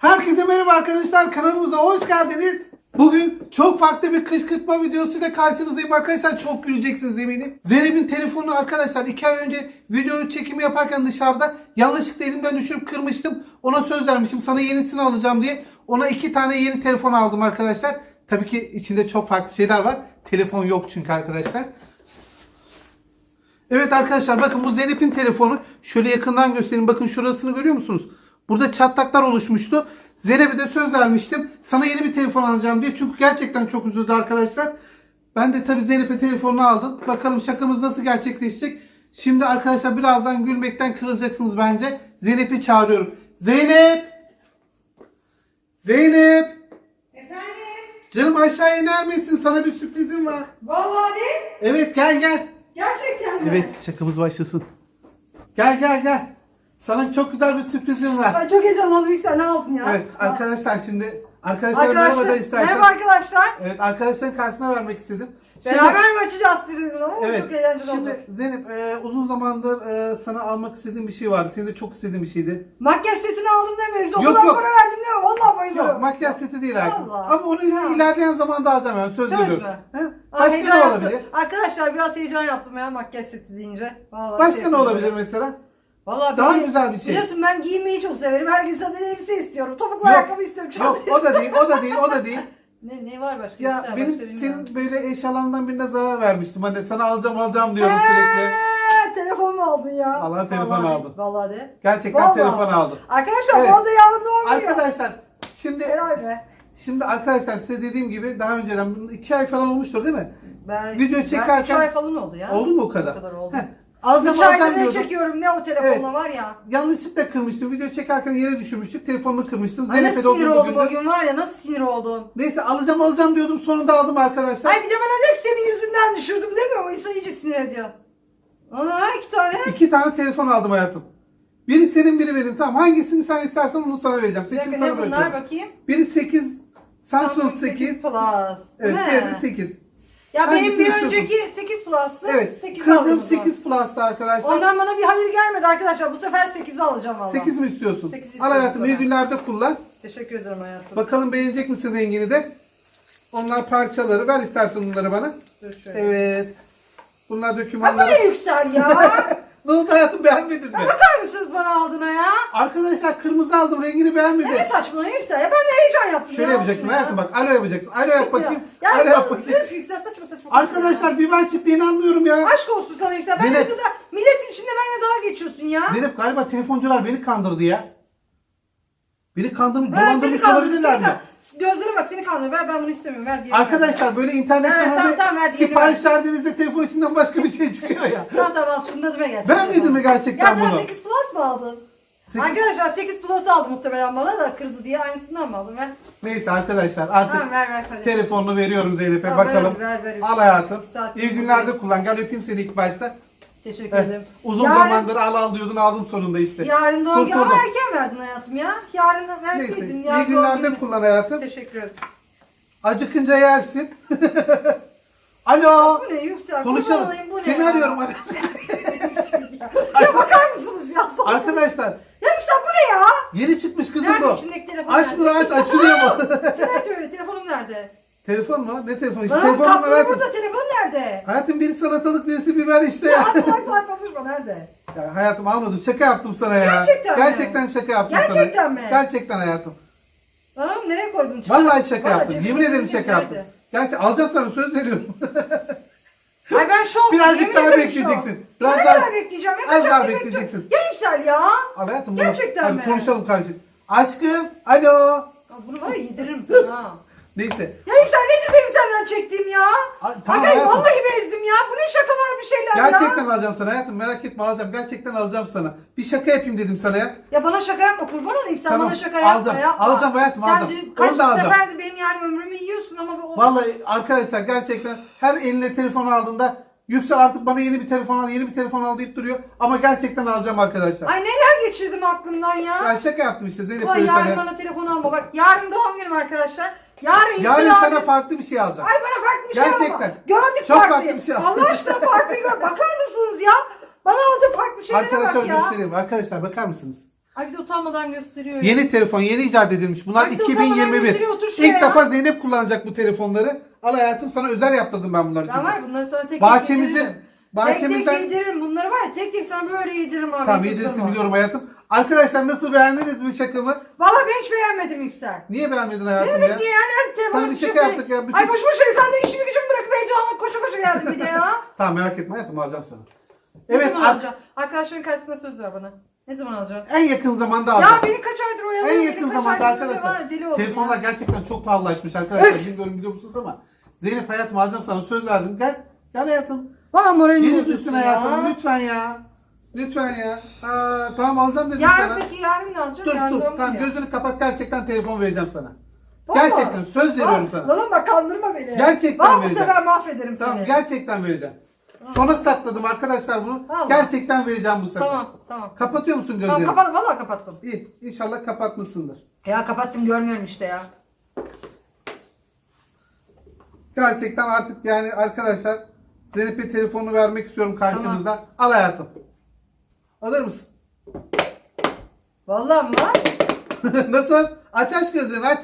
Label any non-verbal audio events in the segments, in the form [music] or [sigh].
Herkese merhaba arkadaşlar kanalımıza hoş geldiniz. Bugün çok farklı bir kışkırtma videosuyla karşınızdayım arkadaşlar. Çok güleceksiniz eminim. Zeynep'in telefonu arkadaşlar 2 ay önce video çekimi yaparken dışarıda yanlışlıkla elimden düşürüp kırmıştım. Ona söz vermiştim sana yenisini alacağım diye. Ona 2 tane yeni telefon aldım arkadaşlar. Tabii ki içinde çok farklı şeyler var. Telefon yok çünkü arkadaşlar. Evet arkadaşlar bakın bu Zeynep'in telefonu. Şöyle yakından göstereyim. Bakın şurasını görüyor musunuz? Burada çatlaklar oluşmuştu. Zeynep'e de söz vermiştim. Sana yeni bir telefon alacağım diye. Çünkü gerçekten çok üzüldü arkadaşlar. Ben de tabii Zeynep'e telefonunu aldım. Bakalım şakamız nasıl gerçekleşecek. Şimdi arkadaşlar birazdan gülmekten kırılacaksınız bence. Zeynep'i çağırıyorum. Zeynep! Zeynep! Efendim? Canım aşağı iner misin? Sana bir sürprizim var. Vallahi Evet gel gel. gerçekten mi? Evet şakamız başlasın. Gel gel gel. Sana çok güzel bir sürprizim var. Ay çok heyecanlandım ilk sen ne aldın ya? Evet arkadaşlar şimdi arkadaşlar merhaba da istersen. merhaba arkadaşlar. Evet arkadaşların karşısına vermek istedim. Şimdi- Beraber mi açacağız sizinle ama Evet. çok eğlenceli Şimdi olacak. Zeynep e, uzun zamandır e, sana almak istediğim bir şey vardı. Senin de çok istediğin bir şeydi. Makyaj setini aldım deme. O Yok, kadar yok. para verdim deme. Vallahi bayılıyorum. Yok makyaj seti değil hayatım. Allah. Ama onu Ha. ilerleyen zamanda alacağım yani söz, Söz veriyorum. mü? He? Aa, Başka heyecan ne yaptım. olabilir? Arkadaşlar biraz heyecan yaptım ya makyaj seti deyince. Vallahi Başka şey ne olabilir mesela? Vallahi Daha benim- güzel bir şey. Biliyorsun ben giyinmeyi çok severim. Her gün zaten elbise istiyorum. Topuklu Yok. ayakkabı istiyorum. Yok çanta o da değil, o da değil, o da değil. [laughs] Ne, ne var başka? Ya benim başka bilmiyorum. senin böyle eşyalarından birine zarar vermiştim. Hani sana alacağım alacağım diyorum sürekli. Eee, telefon mu aldın ya? Vallahi telefon de, aldım. Vallahi de. Gerçekten Vallahi. telefon aldım. Arkadaşlar Evet. bu arada yarın doğum günü. Arkadaşlar şimdi Herhalde. şimdi arkadaşlar size dediğim gibi daha önceden bunun iki ay falan olmuştur değil mi? Ben, Video Ben çekerken- 3 ay falan oldu ya. Oldu mu o kadar? O kadar oldu. Heh, alacağım 3 aydır ne çekiyorum ne o telefonla var ya. Yanlışlıkla kırmıştım. Video çekerken yere düşürmüştük. Telefonumu kırmıştım. Ay Zeynep'e nasıl sinir oturdu oldum o gündüz. gün var ya nasıl sinir oldum. Neyse alacağım alacağım diyordum. Sonunda aldım arkadaşlar. Ay bir de bana diyor ki senin yüzünden düşürdüm değil mi? O insan iyice sinir ediyor. Ana iki tane. İki tane telefon aldım hayatım. Biri senin biri benim. Tamam hangisini sen istersen onu sana vereceğim. Bir dakika Seçimi ne sana bunlar bırakıyorum. bakayım. Biri 8 Samsung 8. Plus. Evet değil diğeri mi? 8. Ya benim Hangisini bir istiyorsun? önceki 8 Plus'tı. Evet. 8 Kırdığım 8 Plus'ta arkadaşlar. Ondan bana bir hayır gelmedi arkadaşlar. Bu sefer 8'i alacağım valla. 8 mi istiyorsun? Sekiz Al istiyorum hayatım sana. günlerde kullan. Teşekkür ederim hayatım. Bakalım beğenecek misin rengini de? Onlar parçaları. Ver istersen bunları bana. Dur şöyle. Evet. Bunlar Ay bu dokümanları. ne yüksel ya? [laughs] ne oldu hayatım beğenmedin mi? Bakar bana aldığına ya? Arkadaşlar kırmızı aldım rengini Ya beğenmedi. ne saçma yüksel ya? Ben de heyecan yaptım Şöyle ya. yapacaksın ya. hayatım bak. Alo yapacaksın. Alo yap bakayım. Ya, Alo ya yap bakayım. üf yüksel saçma saçma. Arkadaşlar biber çiftliğini anlıyorum ya. Aşk olsun sana yüksel. Ben Zeynep. ne kadar milletin içinde benimle dalga geçiyorsun ya. Zeynep galiba telefoncular beni kandırdı ya. Beni kandırmış, seni dolandırmış kandırdım. olabilirler seni mi? kan- Gözlerime bak seni kandırdım. Ver ben bunu istemiyorum. Ver ver. Arkadaşlar böyle internetten Evet, hani tamam, tamam, diğerini sipariş verdiğinizde telefon içinden başka bir şey çıkıyor ya. [laughs] Tamam tamam al şunu da dime gerçekten. Beğenmedin mi gerçekten ya sen bunu? 8 Plus mu aldın? Sekiz- Arkadaşlar 8 Plus aldı muhtemelen bana da kırdı diye aynısından mı aldın? Ver. Neyse arkadaşlar artık Tamam ver ver hadi. telefonunu veriyorum Zeynep'e Tamam, bakalım. ver, ver, ver. Al hayatım. Saat İyi günlerde kullan. Gel öpeyim seni ilk başta. Teşekkür Eh, ederim. uzun Yarın- zamandır al al diyordun aldım sonunda işte. Yarın doğum günü Kurtuldum. ama erken verdin hayatım ya. Yarın Neyse verseydin. iyi yarın doğum günlerde günü. kullan hayatım. Teşekkür ederim. Acıkınca yersin. [laughs] Alo. Bu ne yüksel? Konuşalım. kurban olayım, bu ne Seni ya? arıyorum. [laughs] ya bakar mısınız ya? sana? Arkadaşlar Ya yüksel bu ne ya? yeni çıkmış kızım Nerede bu. içindeki telefon Aç nerede? bunu aç açılıyor mu? [laughs] Sen öyle telefonum nerede? Telefon mu? Ne telefon? İşte kaplı hayatım. burada telefon nerede? Hayatım biri salatalık birisi biber işte Ya ya. salak salak konuşma nerede? ya hayatım almadım. Şaka yaptım sana ya. Gerçekten mi? Gerçekten şaka yaptım sana. Gerçekten mi? Gerçekten hayatım. Anam nereye koydun? Çıkar. Vallahi şaka Vallahi yaptım. cebine Yemin ederim şaka nerede? yaptım. Gerçi alacağım sana söz veriyorum. [laughs] Ay ben şok. Birazcık yemin daha ederim bekleyeceksin. şok. Biraz ne daha- kadar bekleyeceğim? Az kaç daha bekleyeceksin. Ya yüksel ya. Al hayatım bunu. Gerçekten Hadi mi? konuşalım kardeşim. Aşkım. Alo. Ya bunu var ya yediririm sana ha. Neyse. Ya yüksel nedir benim senden çektiğim ya? Ay, tamam hayatım. vallahi bezdim ya. Bu ne şakalar bir şeyler Gerçekten ya. alacağım sana hayatım. Merak etme alacağım. Gerçekten alacağım sana. Bir şaka yapayım dedim sana ya. Ya bana şaka yapma kurban olayım sen Tamam, bana şaka yapma alacağım. yapma. Alacağım hayatım, sen alacağım. dün kaç seferdir benim yani ömrümü yiyorsun ama bu... Vallahi arkadaşlar gerçekten her eline telefon aldığında Yüksel artık bana yeni bir telefon al, yeni bir telefon al deyip duruyor. Ama gerçekten alacağım arkadaşlar. Ay neler geçirdim aklımdan ya. Ya şaka yaptım işte Zeynep Ulan yarın sana. bana telefon alma bak yarın doğum günüm arkadaşlar. Yarın Yarın abi- sana farklı bir şey alacağım. Ay bana farklı bir şey Gerçekten. alma. Gördük Çok farklıyı. farklı bir şey alma. Allah aşkına farklıyı gör. [laughs] Bakar mısınız ya? Bana aldığı farklı şeylere Arkadaşlar bak ya. göstereyim. Arkadaşlar bakar mısınız? Ay bir de utanmadan gösteriyor. ya. Yeni telefon yeni icat edilmiş. Bunlar Ay bir de utanmadan 2021. gösteriyor, otur şuraya İlk ya. defa Zeynep kullanacak bu telefonları. Al hayatım sana özel yaptırdım ben bunları. Ben var bunları sana tek tek Bahçemizin yediririm. Tek bahçemizden tek yediririm. Bunları var ya tek tek sana böyle yediririm abi. Tamam Tek yedirsin sana. biliyorum hayatım. Arkadaşlar nasıl beğendiniz mi şakamı? Valla ben hiç beğenmedim Yüksel. Niye beğenmedin Ne hayatım demek ya? yani telefonu Sana bir şaka yaptık ya, bütün- Ay boş boş yukarıda işimi gücümü bırakıp heyecanla koşa koşa geldim bir de ya. [laughs] Tamam merak etme hayatım alacağım sana. Ne Evet zaman ar- alacağım? Arkadaşların karşısında söz ver bana. Ne zaman alacaksın? en yakın zamanda alacağım. Ya beni kaç aydır oyalıyor. en yakın zamanda arkadaşlar. Deli Telefonlar ya. gerçekten çok pahalılaşmış arkadaşlar. Bilmiyorum biliyor musunuz ama. Zeynep hayatım alacağım sana söz verdim. Gel. Gel hayatım. Valla moralimi Gelir bozuyorsun hayatım? ya. Lütfen ya. Lütfen ya. Aa, tamam alacağım dedim Yarın sana. peki yarın ne alacaksın? Dur yarın dur doğum tamam günü gözünü kapat gerçekten telefon vereceğim sana. Vallahi. Gerçekten söz veriyorum Lan- sana. Lan bak kandırma beni. Gerçekten Valla bu vereceğim. sefer mahvederim Tamam seni. gerçekten vereceğim. Sona sakladım arkadaşlar bunu. Vallahi. Gerçekten vereceğim bu sefer. Tamam tamam. Kapatıyor musun gözlerini? Tamam kapat, valla kapattım. İyi. İnşallah kapatmışsındır. Ya kapattım görmüyorum işte ya. Gerçekten artık yani arkadaşlar Zeynep'e telefonunu vermek istiyorum karşınızda. Al hayatım. Alır mısın? Vallahi mı lan? [laughs] Nasıl? Aç aç gözlerini aç.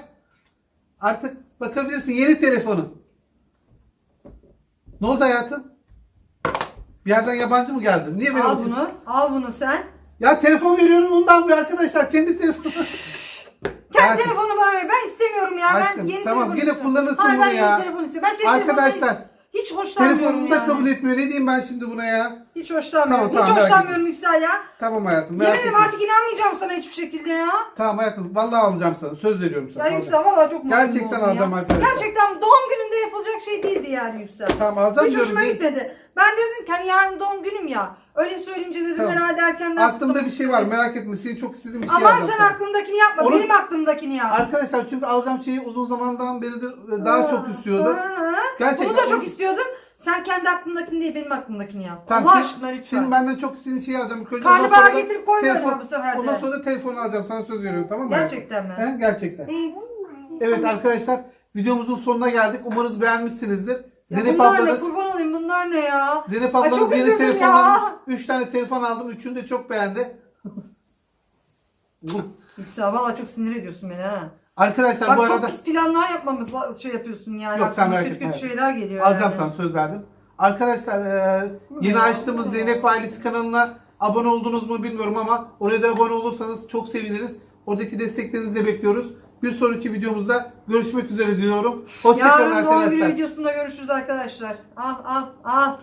Artık bakabilirsin yeni telefonu. Ne oldu hayatım? Bir yerden yabancı mı geldi? Niye beni Al bunu. Al bunu sen. Ya telefon veriyorum da almıyor arkadaşlar. Kendi telefonu. Kendi Hayatım, telefonu bana ver. Ben istemiyorum ya. Aşkım, ben yeni tamam, telefon yine istiyorum. kullanırsın Hayır, bunu ben ya. yeni telefon istiyorum. Ben senin Arkadaşlar, telefonundan hiç hoşlanmıyorum Telefonunu da yani. kabul etmiyor. Ne diyeyim ben şimdi buna ya? Hiç hoşlanmıyorum. Tamam, hiç tamam, merak hoşlanmıyorum Yüksel ya. Tamam hayatım Yemin merak ederim etme. artık inanmayacağım sana hiçbir şekilde ya. Tamam hayatım vallahi alacağım sana. Söz veriyorum sana. Ya alacağım. Yüksel valla çok moralim Gerçekten alacağım ya. arkadaşlar. Gerçekten doğum gününde yapılacak şey değildi yani Yüksel. Tamam alacağım Hiç diyorum. hoşuma gitmedi. Ben dedim ki hani yarın doğum günüm ya. Öyle söyleyince dedim Tamam. herhalde erkenden Aklımda bir şey var merak etme. Senin çok istediğin bir şey Aman sen sana. aklındakini yapma. Onu- Benim aklımdakini yap. Arkadaşlar çünkü alacağım şeyi uzun zamandan beridir e, daha Ha, çok istiyordu. ha. Gerçekten Bunu da çok istiyordum. Sen kendi aklındakini değil benim aklımdakini yap. Tamam, Allah sen- aşkına lütfen. Senin benden çok istediğin şeyi alacağım. İlk önce Karnabahar sonra da getirip koymuyorum telefon- bu sefer de. Ondan sonra telefonu alacağım. Sana söz veriyorum tamam mı? Gerçekten mi? He, gerçekten. İyi. Evet arkadaşlar videomuzun sonuna geldik. Umarız beğenmişsinizdir. Ya Zeynep bunlar ne ablanız kurban olayım bunlar ne ya? Zeynep ablanız çok yeni üzüldüm telefon ya. aldı. 3 tane telefon aldım. Üçünü de çok beğendi. Yüksel valla çok sinir ediyorsun beni ha. Arkadaşlar Bak bu çok arada pis planlar yapmamız la- şey yapıyorsun yani. Yok, sen Aklıma merak kötü etme. kötü şeyler geliyor alacağım yani. sana söz verdim. Arkadaşlar e, yeni açtığımız Zeynep Ailesi kanalına abone oldunuz mu bilmiyorum ama oraya da abone olursanız çok seviniriz. Oradaki desteklerinizi de bekliyoruz. Bir sonraki videomuzda görüşmek üzere diliyorum. Hoşçakalın Yarın doğum günü arkadaşlar. videosunda görüşürüz arkadaşlar. Al al al.